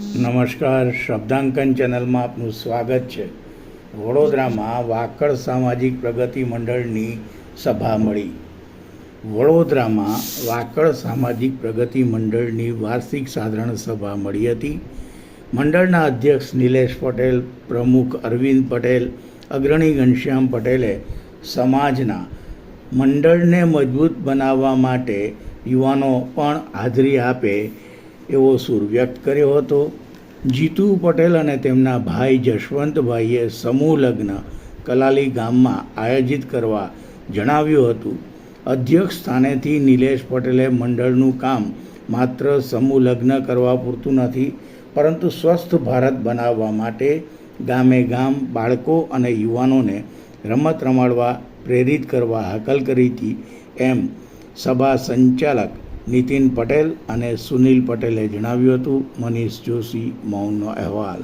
નમસ્કાર, શબ્દાંકન ચેનલમાં આપનું સ્વાગત છે. વડોદરામાં વાકડ સામાજિક પ્રગતિ મંડળની સભા મળી. વડોદરામાં વાકડ સામાજિક પ્રગતિ મંડળની વાર્ષિક સાધારણ સભા મળી હતી. મંડળના અધ્યક્ષ નિલેશ પટેલ, પ્રમુખ અરવિંદ પટેલ, અગ્રણી ઘનશ્યામ પટેલે સમાજના મંડળને મજબૂત બનાવવા માટે યુવાનો પણ હાજરી આપે એવો સૂર વ્યક્ત કર્યો હતો. જીતુ પટેલ અને તેમના ભાઈ જશવંતભાઈએ સમૂહ લગ્ન કલાલી ગામમાં આયોજિત કરવા જણાવ્યું હતું. અધ્યક્ષ સ્થાનેથી નિલેશ પટેલે મંડળનું કામ માત્ર સમૂહ લગ્ન કરવા પૂરતું નથી, પરંતુ સ્વસ્થ ભારત બનાવવા માટે ગામે ગામ બાળકો અને યુવાનોને રમત રમાડવા પ્રેરિત કરવા હાકલ કરી હતી. એમ સભા સંચાલક નીતિન પટેલ અને સુનિલ પટેલે જણાવ્યું હતું મનીષ જોશી મૌનનો અહેવાલ.